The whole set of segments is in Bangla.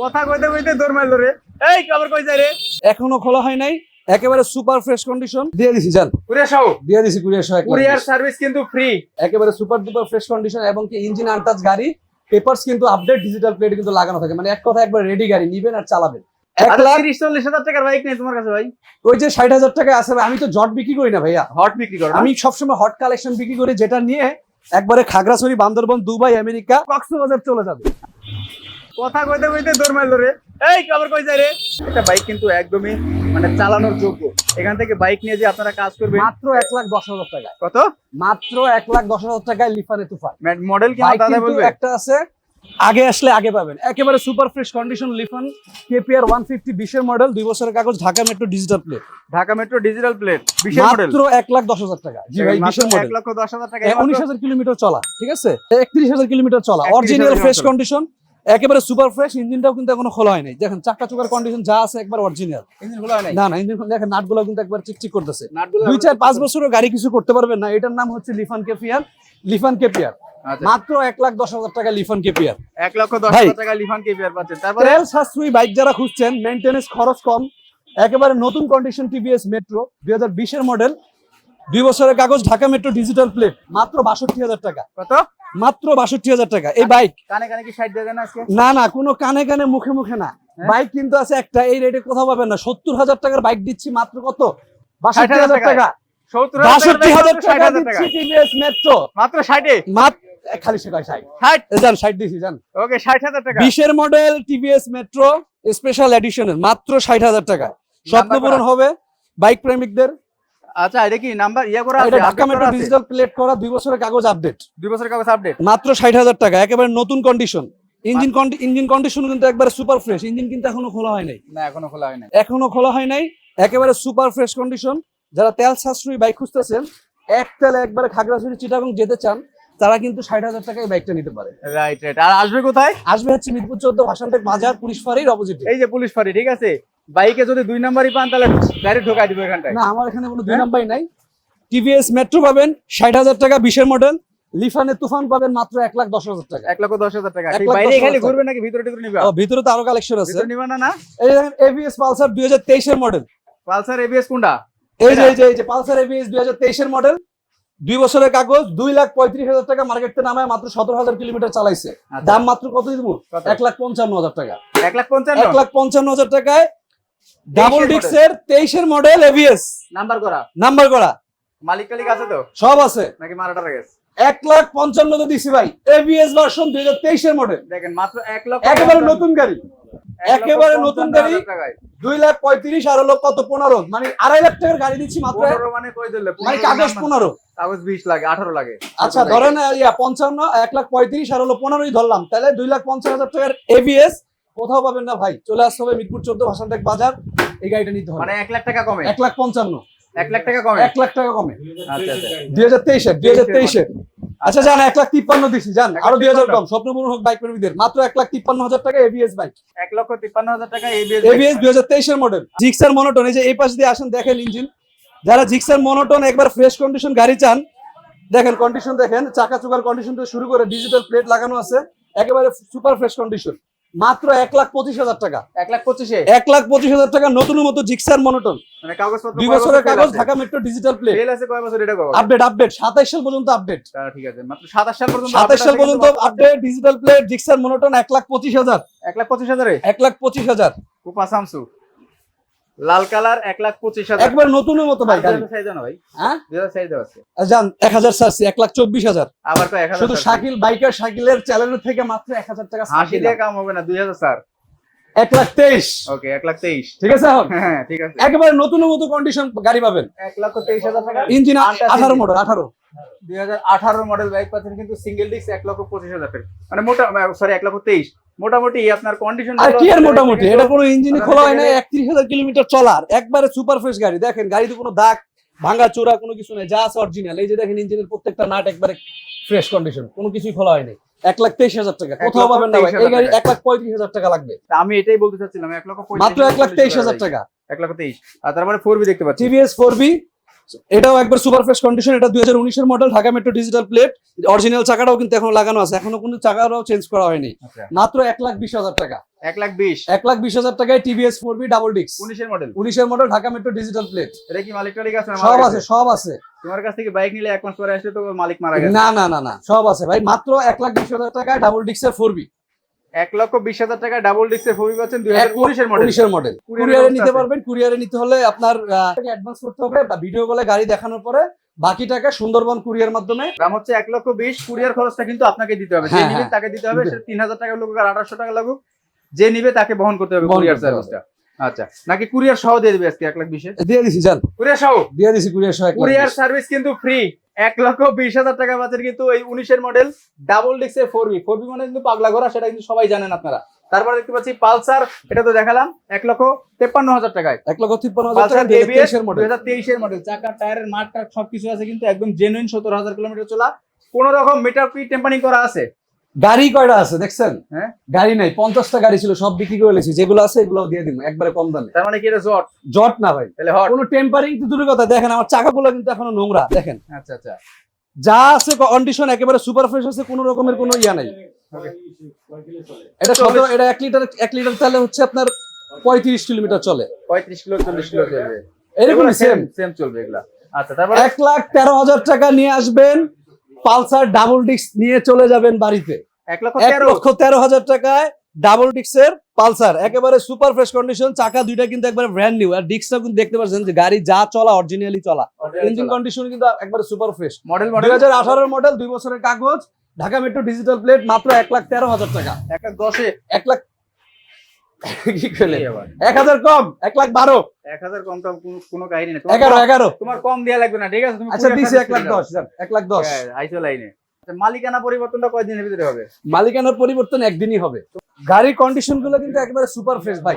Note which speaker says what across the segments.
Speaker 1: কথা কইতে কইতে দৌড় মারলো রে। এই খবর কই যায় রে?
Speaker 2: এখনও খোলা হয় নাই একেবারে সুপার ফ্রেশ কন্ডিশন দিয়ে দিছি জান
Speaker 1: কুরিয়ার সহ?
Speaker 2: দিয়ে দিছি কুরিয়ার সহ
Speaker 1: কুরিয়ার সার্ভিস কিন্তু ফ্রি
Speaker 2: একেবারে সুপার ডুপার ফ্রেশ কন্ডিশন এবং কি ইঞ্জিন আনটাচ গাড়ি পেপারস কিন্তু আপডেট ডিজিটাল প্লেট কিন্তু লাগানো থাকে। মানে এক কথা একবার রেডি গাড়ি নিবেন আর চালাবেন। এক লাখ
Speaker 1: তিরিশ চল্লিশ হাজার টাকার তোমার কাছে ভাই।
Speaker 2: ওই যে ষাট হাজার টাকা আছে আমি তো জট বিক্রি করি না ভাইয়া।
Speaker 1: হট বিক্রি করো
Speaker 2: আমি সবসময় হট কালেকশন বিক্রি করি যেটা নিয়ে একবারে খাগড়াছড়ি বান্দরবন দুবাই আমেরিকা কক্সবাজার চলে যাবে।
Speaker 1: কথা কইতে কইতে দৌড় মারলো রে। এই খবর কই যায় রে? এটা বাইক কিন্তু একদমই মানে চালানোর যোগ্য। এখান থেকে বাইক নিয়ে যে আপনারা কাজ করবেন।
Speaker 2: মাত্র এক লাখ দশ হাজার টাকা
Speaker 1: কত?
Speaker 2: মাত্র এক লাখ দশ হাজার টাকায় লিফানে তুফান।
Speaker 1: মডেল কি দাদা বলবে?
Speaker 2: একটা আছে আগে আসলে আগে পাবেন। একেবারে super fresh condition Lifan KPR one fifty বিশের মডেল দুই বছরের কাগজ Dhaka metro digital plate
Speaker 1: Dhaka metro digital plate
Speaker 2: মাত্র এক লাখ দশ হাজার টাকা। জি ভাই বিশের
Speaker 1: এক
Speaker 2: মডেল
Speaker 1: লক্ষ দশ হাজার টাকা
Speaker 2: উনিশ হাজার কিলোমিটার চলা ঠিক আছে? একত্রিশ হাজার কিলোমিটার চলা অরিজিনাল ফ্রেশ কন্ডিশন একেবারে সুপার ফ্রেশ ইঞ্জিনটাও কিন্তু এখনও খোলা হয় নাই। দেখেন চাকা চোকার কন্ডিশন যা আছে একবার অরিজিনাল
Speaker 1: ইঞ্জিন খোলা
Speaker 2: না না ইঞ্জিন দেখেন নাটগুলো কিন্তু একবার চিকচিক করতেছে। দুই চার পাঁচ বছরও গাড়ি কিছু করতে পারবেন না। এটার নাম হচ্ছে লিফান কেপিয়ার লিফান কেপিয়ার মাত্র এক লাখ দশ হাজার টাকা লিফান কেপিয়ার
Speaker 1: এক লক্ষ দশ হাজার টাকা লিফান কেপিআর পাচ্ছেন। তারপরে?
Speaker 2: তেল সাশ্রয়ী বাইক যারা খুঁজছেন মেনটেনেন্স খরচ কম। একেবারে নতুন কন্ডিশন টিভিএস মেট্রো দুই হাজার বিশের মডেল দুই বছরের কাগজ ঢাকা মেট্রো ডিজিটাল প্লেট মাত্র বাষট্টি হাজার টাকা।
Speaker 1: কত?
Speaker 2: মাত্র বাষট্টি হাজার টাকা। এই বাইক
Speaker 1: কানে কানে কি দেবেন আজকে?
Speaker 2: না না কোনো কানে কানে মুখে মুখে না।
Speaker 1: হ্যাঁ?
Speaker 2: বাইক কিন্তু আছে একটা এই রেটে কোথাও পাবেন না। সত্তর হাজার টাকার বাইক দিচ্ছি মাত্র কত? বাষট্টি হাজার টাকা।
Speaker 1: সত্তর
Speaker 2: বাষট্টি হাজার টাকা দিচ্ছি টিভিএস মেট্রো
Speaker 1: মাত্র ষাটে?
Speaker 2: মাত্র খালি শেখায় ষাট?
Speaker 1: ষাট?
Speaker 2: যান ষাট দিছি যান।
Speaker 1: ওকে ষাট হাজার টাকা।
Speaker 2: বিশের মডেল টিভিএস মেট্রো স্পেশাল এডিশনের মাত্র ষাট হাজার টাকা স্বপ্ন পূরণ হবে। বাইক প্রেমিকদের
Speaker 1: আচ্ছা এটা কি নাম্বার ইয়ে করা আছে
Speaker 2: ঢাকা মেট্রো ডিজিটাল প্লেট করা দুই বছরের কাগজ আপডেট
Speaker 1: দুই বছরের কাগজ আপডেট
Speaker 2: মাত্র ষাট হাজার টাকা একেবারে নতুন কন্ডিশন ইঞ্জিন ইঞ্জিন কন্ডিশন কিন্তু একবারে সুপার ফ্রেশ ইঞ্জিন কিন্তু এখনও খোলা হয় নাই।
Speaker 1: না এখনও খোলা হয় নাই।
Speaker 2: এখনও খোলা হয় নাই একেবারে সুপার ফ্রেশ কন্ডিশন যারা তেল সাশ্রয়ী বাইক খুঁজতেছেন এক তেলে একবারে খাগড়াছড়ি চিটাগং যেতে চান তারা কিন্তু ষাট হাজার টাকায় বাইকটা নিতে পারে।
Speaker 1: রাইট রাইট আর আসবে কোথায়?
Speaker 2: আসবে হচ্ছে মিরপুর চোদ্দ ভাষানটেক বাজার পুলিশ ফাঁড়ির অপোজিটে
Speaker 1: এই যে পুলিশ ফাঁড়ি ঠিক আছে? বাইকে যদি দুই নাম্বারই পান তাহলে গাড়ি ঢোকাই দিব এখানটায়।
Speaker 2: না আমার এখানে কোনো দুই
Speaker 1: হ্যাঁ?
Speaker 2: নাম্বারই নাই। টিভিএস মেট্রো পাবেন ষাট হাজার টাকা বিশের মডেল লিফানে তুফান পাবেন মাত্র এক লাখ দশ হাজার টাকা।
Speaker 1: এক লক্ষ দশ হাজার টাকা।
Speaker 2: লাখ
Speaker 1: বাইরে খালি। ঘুরবে নাকি? ভিতরে টিতরে নিবে?
Speaker 2: ও, ভিতরে তো আরও কালেকশন আছে।
Speaker 1: ভিতরে নিবে না না?
Speaker 2: এই দেখেন এবিএস পালসার দুই হাজার তেইশের মডেল
Speaker 1: পালসার এবিএস কোনটা?
Speaker 2: এই যে এই যে এই যে পালসার এবিএস দুই হাজার তেইশের মডেল দুই বছরের কাগজ দুই লাখ পঁয়ত্রিশ হাজার টাকা মার্কেট থেকে নামায় মাত্র সতেরো হাজার কিলোমিটার চালাইছে।
Speaker 1: আচ্ছা।
Speaker 2: দাম মাত্র কত দিব? এক লাখ পঞ্চান্ন হাজার টাকা।
Speaker 1: এক লাখ পঞ্চান্ন?
Speaker 2: এক লাখ পঞ্চান্ন হাজার টাকায় ডাবল। ডিক্সের তেইশের মডেল এভিএস
Speaker 1: নাম্বার করা?
Speaker 2: নাম্বার করা।
Speaker 1: মালিক টালিক আছে তো?
Speaker 2: সব আছে।
Speaker 1: নাকি মারাটার গেছে?
Speaker 2: এক লাখ পঞ্চান্ন তো দিছি ভাই। এবিএস ভার্সন দুই হাজার তেইশের মডেল
Speaker 1: দেখেন মাত্র এক লক্ষ
Speaker 2: একেবারে নতুন গাড়ি। একেবারে নতুন গাড়ি। দুই লাখ পঁয়ত্রিশ আর হলো কত? পনেরো। মানে আড়াই লাখ টাকার গাড়ি দিচ্ছি মাত্র।
Speaker 1: মানে কই দিলে?
Speaker 2: মানে কাগজ পনেরো।
Speaker 1: কাগজ বিশ লাগে আঠারো লাগে।
Speaker 2: আচ্ছা ধরেন ইয়া পঞ্চান্ন এক লাখ পঁয়ত্রিশ আর হলো পনেরোই ধরলাম। তাহলে দুই লাখ পঞ্চাশ হাজার টাকার এবিএস কোথাও পাবেন না ভাই। চলে আসতে হবে মিরপুর চোদ্দ ভাষানটেক বাজার। এই গাড়িটা নিতে হবে।
Speaker 1: মানে এক লাখ টাকা কমে?
Speaker 2: এক লাখ পঞ্চান্ন।
Speaker 1: এক লাখ টাকা কমে?
Speaker 2: এক লাখ টাকা কমে।
Speaker 1: আচ্ছা আচ্ছা।
Speaker 2: দুই হাজার তেইশের দুই হাজার তেইশের। আচ্ছা। জান এক লাখ তিপ্পান্ন দিছি জান আরও দুই হাজার কম। স্বপ্নপূরণ হোক বাইক প্রেমীদের। মাত্র এক লাখ তিপ্পান্ন হাজার টাকা এবিএস বাইক
Speaker 1: এক লক্ষ তিপ্পান্ন হাজার টাকা এবিএস
Speaker 2: এবিএস দুই হাজার তেইশের মডেল জিক্সার মনোটন এই যে এই পাশ দিয়ে আসেন দেখেন ইঞ্জিন যারা জিক্সার মনোটন একবার ফ্রেশ কন্ডিশন গাড়ি চান দেখেন কন্ডিশন দেখেন চাকা চোকার কন্ডিশন থেকে শুরু করে ডিজিটাল প্লেট লাগানো আছে একেবারে সুপার ফ্রেশ কন্ডিশন মাত্র এক লাখ পঁচিশ হাজার টাকা।
Speaker 1: এক লাখ পঁচিশে?
Speaker 2: এক লাখ পঁচিশ হাজার টাকা নতুন মতো জিক্সার মনোটন।
Speaker 1: মানে
Speaker 2: দুই বছরের কাগজ ঢাকা মেট্রো ডিজিটাল
Speaker 1: প্লে আছে কয় বছর এটা
Speaker 2: আপডেট আপডেট সাতাইশ সাল পর্যন্ত আপডেট
Speaker 1: ঠিক আছে মাত্র সাতাশ সাল পর্যন্ত
Speaker 2: সাতাইশ সাল পর্যন্ত update digital plate Gixxer monotone এক লাখ পঁচিশ হাজার।
Speaker 1: এক লাখ পঁচিশ হাজারে?
Speaker 2: এক লাখ পঁচিশ হাজার।
Speaker 1: কুপা সামসু। লাল কালার এক লাখ পঁচিশ হাজার।
Speaker 2: একবার নতুনের মতো ভাই
Speaker 1: ভাই।
Speaker 2: হ্যাঁ? যান এক হাজার চাচ্ছি এক লাখ চব্বিশ হাজার।
Speaker 1: আবার তো এক হাজার
Speaker 2: শুধু শাকিল বাইকার শাকিলের চ্যানেলের থেকে মাত্র এক হাজার টাকা
Speaker 1: হাসি দিয়ে কাম হবে না দুই হাজার স্যার।
Speaker 2: এক লাখ তেইশ।
Speaker 1: ওকে এক লাখ তেইশ।
Speaker 2: ঠিক আছে
Speaker 1: হ্যাঁ ঠিক আছে।
Speaker 2: একেবারে নতুন মতো কন্ডিশন গাড়ি পাবেন।
Speaker 1: এক লক্ষ তেইশ হাজার টাকা।
Speaker 2: ইঞ্জিন আঠারো মডেল আঠারো।
Speaker 1: দুই হাজার আঠারো মডেল বাইক পাচ্ছেন কিন্তু সিঙ্গেল ডিস্ক এক লক্ষ পঁচিশ হাজার টাকা। মানে মোটা সরি এক লক্ষ তেইশ। মোটামুটি আপনার কন্ডিশন
Speaker 2: আর কি আর মোটামুটি? এটা কোনো ইঞ্জিন খোলা হয় না একত্রিশ হাজার কিলোমিটার চলার। একবারে সুপার ফ্রেশ গাড়ি। দেখেন গাড়িতে কোনো দাগ ভাঙা চোরা কোনো কিছু নেই যা আছে অরিজিনাল এই যে দেখেন ইঞ্জিনের প্রত্যেকটা নাট একবারে ফ্রেশ কন্ডিশন কোনো কিছুই খোলা হয়নি। এক লাখ তেইশ হাজার টাকা। কোথাও পাবেন না এই গাড়ি এক লাখ পঁয়ত্রিশ হাজার টাকা লাগবে।
Speaker 1: আমি এটাই বলতে চাচ্ছিলাম এক লক্ষ
Speaker 2: মাত্র এক লাখ তেইশ হাজার টাকা।
Speaker 1: এক লক্ষ তেইশ। আর তারপরে ফোর বি দেখতে পাচ্ছি।
Speaker 2: টিভিএস ফোর বি এটাও একবার সুপার ফ্রেশ কন্ডিশন এটা দুই হাজার model Dhaka metro digital plate original চাকাটাও কিন্তু এখন লাগানো আছে এখনও কোনো চাকাটাও চেঞ্জ করা হয়নি।
Speaker 1: আচ্ছা।
Speaker 2: মাত্র এক লাখ বিশ হাজার টাকা।
Speaker 1: এক লাখ বিশ?
Speaker 2: এক লাখ বিশ হাজার টাকায় টিভিএস ফোর বি ডাবল ডিক্স
Speaker 1: উনিশের মডেল
Speaker 2: উনিশের model Dhaka metro digital plate
Speaker 1: এটা কি মালিক টালিক আছে
Speaker 2: সব আছে সব আছে।
Speaker 1: তোমার কাছ থেকে বাইক নিলে এক মাস পরে আসলে তো মালিক মারা গেছে।
Speaker 2: না না না না সব আছে। ভাই মাত্র এক লাখ বিশ হাজার টাকায় ডাবল ডিক্সের ফোর বি
Speaker 1: এক লক্ষ বিশ হাজার টাকা ডাবল ডিস্কের ফুবি পাচ্ছেন দুই হাজার উনিশের মডেল
Speaker 2: উনিশের মডেল কুরিয়ারে নিতে পারবেন কুরিয়ারে নিতে হলে আপনার অ্যাডভান্স করতে হবে বা ভিডিও কলে গাড়ি দেখানোর পরে বাকি টাকা সুন্দরবন কুরিয়ার মাধ্যমে।
Speaker 1: দাম হচ্ছে এক লক্ষ বিশ কুরিয়ার খরচটা কিন্তু আপনাকে দিতে হবে। যে
Speaker 2: হ্যাঁ,
Speaker 1: নিবে
Speaker 2: হ্যাঁ।
Speaker 1: তাকে দিতে হবে তিন হাজার টাকা লাগুক আর আঠারোশো টাকা লাগুক। যে নিবে তাকে বহন করতে হবে কুরিয়ার সার্ভিসটা আচ্ছা নাকি কুরিয়ার সহ দিয়ে দিবে আজকে এক লাখ বিশে
Speaker 2: দিয়ে দিছি জান
Speaker 1: কুরিয়ার সহ?
Speaker 2: দিয়ে দিছি কুরিয়ার সহ
Speaker 1: কুরিয়ার সার্ভিস কিন্তু ফ্রি এক লক্ষ বিশ হাজার টাকা বাজার কিন্তু এই উনিশের মডেল ডাবল ডিক্সের ফোর বি ফোর বি মানে কিন্তু পাগলা ঘোরা সেটা কিন্তু সবাই জানেন আপনারা। তারপরে দেখতে পাচ্ছি পালসার এটা তো দেখালাম এক লক্ষ তেপ্পান্ন হাজার টাকায়।
Speaker 2: এক লক্ষ তিপ্পান্ন হাজার
Speaker 1: দুই হাজার তেইশের মডেল চাকা টায়ারের মাঠ টাক সবকিছু আছে কিন্তু একদম জেনুইন সত্তর হাজার কিলোমিটার চলা। কোন রকম মিটার ফ্রি টেম্পারিং করা আছে।
Speaker 2: গাড়ি কয়টা আছে দেখছেন?
Speaker 1: হ্যাঁ।
Speaker 2: গাড়ি নাই পঞ্চাশটা গাড়ি ছিল সব বিক্রি করে লেছি। যেগুলো আছে এগুলো দিয়ে দিব একবারে কম দামে।
Speaker 1: তার মানে কি এটা জট?
Speaker 2: জট না ভাই।
Speaker 1: তাহলে হট।
Speaker 2: কোনো টেম্পারিং তো দূরের কথা দেখেন আমার চাকাগুলো কিন্তু এখনও নোংরা দেখেন।
Speaker 1: আচ্ছা আচ্ছা।
Speaker 2: যা আছে কন্ডিশন একেবারে সুপার ফ্রেশ আছে কোনো রকমের কোনো ইয়া নাই। এটা কত? এটা এক লিটার এক লিটার তাহলে হচ্ছে আপনার পঁয়ত্রিশ কিলোমিটার চলে।
Speaker 1: পঁয়ত্রিশ কিলো চল্লিশ কিলো চলবে।
Speaker 2: এরকমই সেম
Speaker 1: সেম চলবে এগুলা। আচ্ছা তারপরে?
Speaker 2: এক লাখ তেরো হাজার টাকা নিয়ে আসবেন। পালসার ডাবল ডিস্ক নিয়ে চলে যাবেন বাড়িতে।
Speaker 1: এক লক্ষ তেরো।
Speaker 2: হাজার টাকায় ডাবল ডিস্কের পালসার। একেবারে সুপার ফ্রেশ কন্ডিশন চাকা দুইটা কিন্তু একবারে ব্র্যান্ড নিউ আর ডিস্কটা কিন্তু দেখতে পাচ্ছেন যে গাড়ি যা চলা অরিজিনালি চলা। ইঞ্জিন কন্ডিশন কিন্তু একবারে সুপার ফ্রেশ
Speaker 1: মডেল
Speaker 2: দুই
Speaker 1: মডেল
Speaker 2: হাজার আঠারোর মডেল দুই বছরের কাগজ ঢাকা মেট্রো ডিজিটাল প্লেট মাত্র এক লাখ তেরো হাজার টাকা।
Speaker 1: এক লাখ দশে।
Speaker 2: এক লাখ কি করলে এক হাজার কম এক লাখ বারো।
Speaker 1: এক হাজার কম টম কোনো- কাহিনী নেই।
Speaker 2: এগারো এগারো।
Speaker 1: তোমার কম দেওয়া লাগবে না ঠিক আছে? তুমি
Speaker 2: আচ্ছা দিছি এক লাখ দশ এক লাখ দশ।
Speaker 1: আইসো লাইনে। আচ্ছা, মালিকানা পরিবর্তনটা কয়দিনের ভিতরে হবে?
Speaker 2: মালিকানার পরিবর্তন একদিনই হবে। গাড়ির কন্ডিশনগুলো কিন্তু একেবারে সুপার ফ্রেশ ভাই।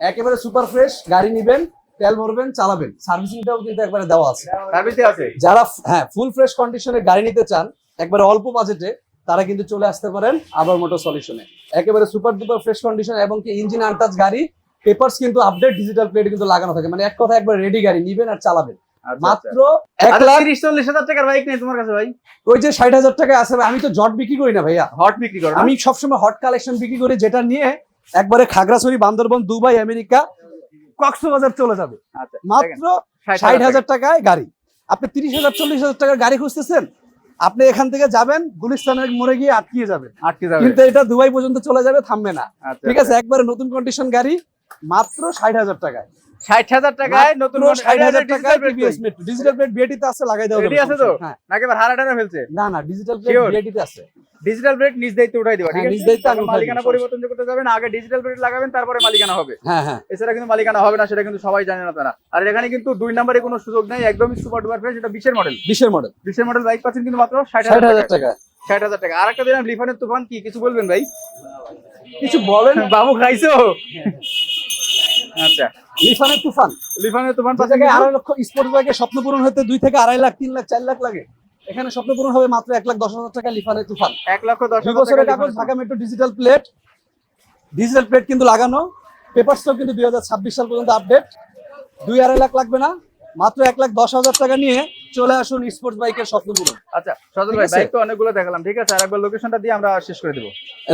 Speaker 2: একেবারে সুপার ফ্রেশ গাড়ি নিবেন তেল ভরবেন চালাবেন। সার্ভিসিংটাও কিন্তু একবারে দেওয়া আছে।
Speaker 1: সার্ভিসে আছে?
Speaker 2: যারা হ্যাঁ ফুল ফ্রেশ কন্ডিশনে গাড়ি নিতে চান একবারে অল্প বাজেটে তারা কিন্তু চলে আসতে পারেন আবার মোটর সলিউশনে একেবারে সুপার ডুপার ফ্রেশ কন্ডিশন এবং কি ইঞ্জিন আনটাচ গাড়ি পেপারস কিন্তু আপডেট ডিজিটাল প্লেট কিন্তু লাগানো থাকে। মানে এক কথা একবার রেডি গাড়ি নিবেন আর চালাবেন।
Speaker 1: আচ্ছা,
Speaker 2: মাত্র
Speaker 1: আচ্ছা।
Speaker 2: এক
Speaker 1: আচ্ছা,
Speaker 2: লাখ
Speaker 1: তিরিশ চল্লিশ হাজার টাকার বাইক নেই তোমার কাছে ভাই?
Speaker 2: ওই যে ষাট হাজার টাকা আছে আমি তো জট বিক্রি করি না ভাইয়া।
Speaker 1: হট বিক্রি করো?
Speaker 2: আমি সবসময় হট কালেকশন বিক্রি করি যেটা নিয়ে একবারে খাগড়াছড়ি বান্দরবন দুবাই আমেরিকা কক্সবাজার চলে যাবে। মাত্র ষাট হাজার টাকায় গাড়ি। আপনি তিরিশ হাজার চল্লিশ হাজার টাকার গাড়ি খুঁজতেছেন? আপনি এখান থেকে যাবেন গুলিস্তানের মোড়ে গিয়ে আটকিয়ে যাবেন।
Speaker 1: আটকে যাবে
Speaker 2: কিন্তু এটা দুবাই পর্যন্ত চলে যাবে থামবে না।
Speaker 1: আচ্ছা,
Speaker 2: ঠিক আছে একবারে নতুন কন্ডিশন গাড়ি মাত্র ষাট হাজার টাকায়।
Speaker 1: ষাট হাজার টাকায় নতুন
Speaker 2: ষাট হাজার টাকায় টিভিএস মেট্রো ডিজিটাল প্লেট বিএটিতে আছে লাগাই দেওয়া
Speaker 1: Ready
Speaker 2: যাবে
Speaker 1: আছে তো?
Speaker 2: হ্যাঁ
Speaker 1: নাকি এবার হারা টারা ফেলছে?
Speaker 2: না না ডিজিটাল প্লেট
Speaker 1: Sure?
Speaker 2: আছে।
Speaker 1: ডিজিটাল প্লেট নিজ দায়িত্ব উঠাই দিবা ঠিক
Speaker 2: হ্যাঁ,
Speaker 1: আছে?
Speaker 2: নিজ দায়িত্বে আমি
Speaker 1: মালিকানা পরিবর্তন করতে যাবেন আগে ডিজিটাল প্লেট লাগাবেন তারপরে মালিকানা হবে।
Speaker 2: হ্যাঁ হ্যাঁ।
Speaker 1: এছাড়া কিন্তু মালিকানা হবে না সেটা কিন্তু সবাই জানেন আপনারা আর এখানে কিন্তু দুই নম্বরে কোনো সুযোগ নেই একদমই সুপার ডুপার ফ্রেশ এটা বিশের মডেল
Speaker 2: বিশের মডেল
Speaker 1: বিশের মডেল বাইক পাচ্ছেন কিন্তু মাত্র ষাট হাজার টাকা ষাট হাজার টাকা আর একটা দিলাম লিফানের তুফান কি? কিছু বলবেন ভাই?
Speaker 2: কিছু বলেন
Speaker 1: বাবু খাইছো? আচ্ছা।
Speaker 2: লিফানের তুফান।
Speaker 1: লিফানের তুফান
Speaker 2: জায়গায়
Speaker 1: কিন্তু-
Speaker 2: আড়াই লক্ষ স্পোর্টস বাইকে স্বপ্ন পূরণ হতে দুই থেকে আড়াই লাখ তিন লাখ চার লাখ লাগে। এখানে স্বপ্ন পূরণ হবে মাত্র এক লাখ দশ হাজার টাকা লিফানের তুফান।
Speaker 1: এক লক্ষ দশ হাজার
Speaker 2: বছরের কাগজ Dhaka metro digital plate digital plate কিন্তু লাগানো। পেপারসটাও কিন্তু দুই হাজার ছাব্বিশ সাল পর্যন্ত আপডেট দুই আড়াই লাখ লাগবে না। মাত্র এক লাখ দশ হাজার টাকা নিয়ে চলে আসুন স্পোর্টস বাইকের স্বপ্ন পূরণ।
Speaker 1: আচ্ছা সজল ভাই বাইক তো অনেকগুলো দেখালাম ঠিক আছে? আর একবার লোকেশনটা দিয়ে আমরা শেষ করে দেবো।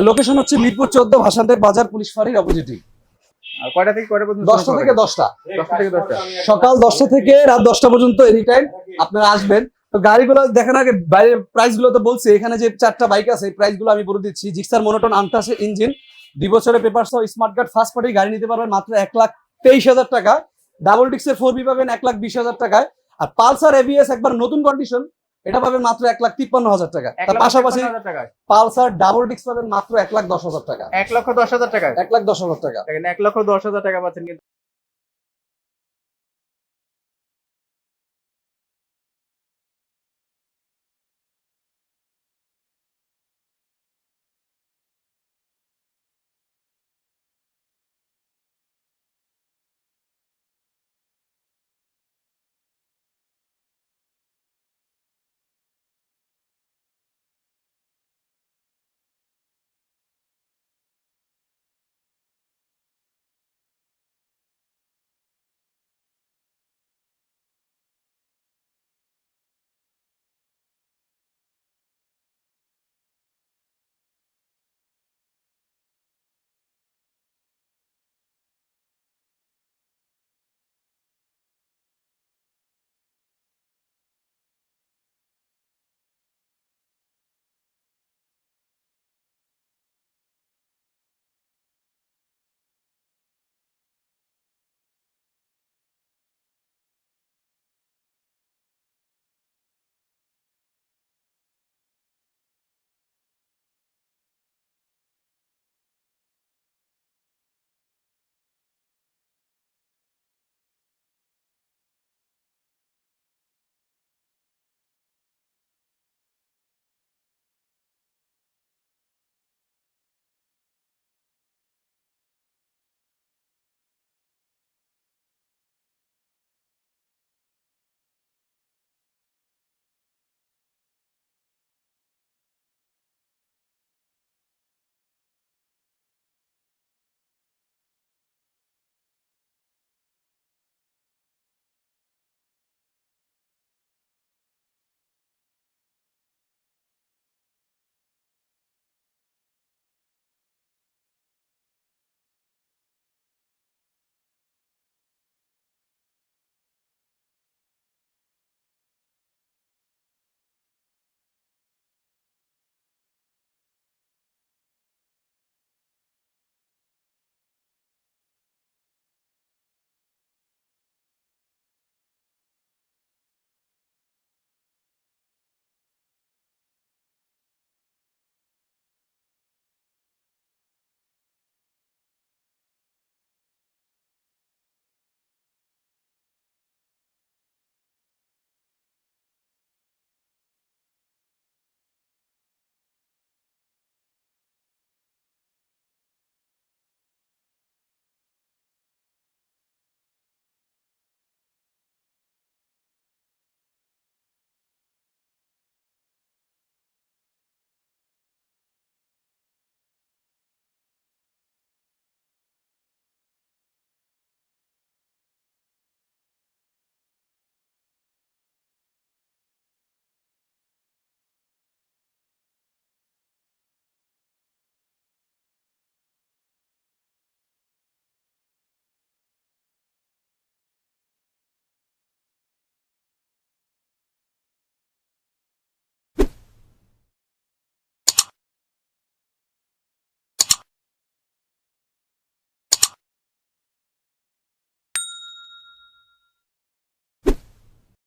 Speaker 2: লোকেশন হচ্ছে মিরপুর চোদ্দ ভাসানটেক বাজার পুলিশ ফাঁড়ির অপোজিটে
Speaker 1: কয়টা থেকে কয়টা পর্যন্ত
Speaker 2: দশটা থেকে দশটা।
Speaker 1: দশটা থেকে দশটা।
Speaker 2: সকাল দশটা থেকে রাত দশটা পর্যন্ত এনি টাইম আপনারা আসবেন। তো গাড়িগুলো দেখেন আগে বাইরের তো বলছি এখানে যে চারটা বাইক আছে এই প্রাইসগুলো আমি বলে দিচ্ছি। জিক্সার মনোটন আনতাসে ইঞ্জিন দুই বছরের পেপার সহ স্মার্ট কার্ড ফার্স্ট পার্টি গাড়ি নিতে পারবেন মাত্র এক লাখ তেইশ হাজার টাকা। ডাবল ডিক্সের ফোর বি পাবেন এক লাখ বিশ হাজার টাকায়। আর পালসার এভিএস একবার নতুন কন্ডিশন এটা পাবেন মাত্র এক লাখ তিপ্পান্ন হাজার টাকা। তার পাশাপাশি। পালসার ডাবল ডিক্স পাবেন মাত্র এক লাখ দশ হাজার টাকা।
Speaker 1: এক লক্ষ দশ হাজার টাকা
Speaker 2: এক লাখ দশ হাজার টাকা।
Speaker 1: এক লক্ষ দশ হাজার টাকা পাচ্ছেন কিন্তু।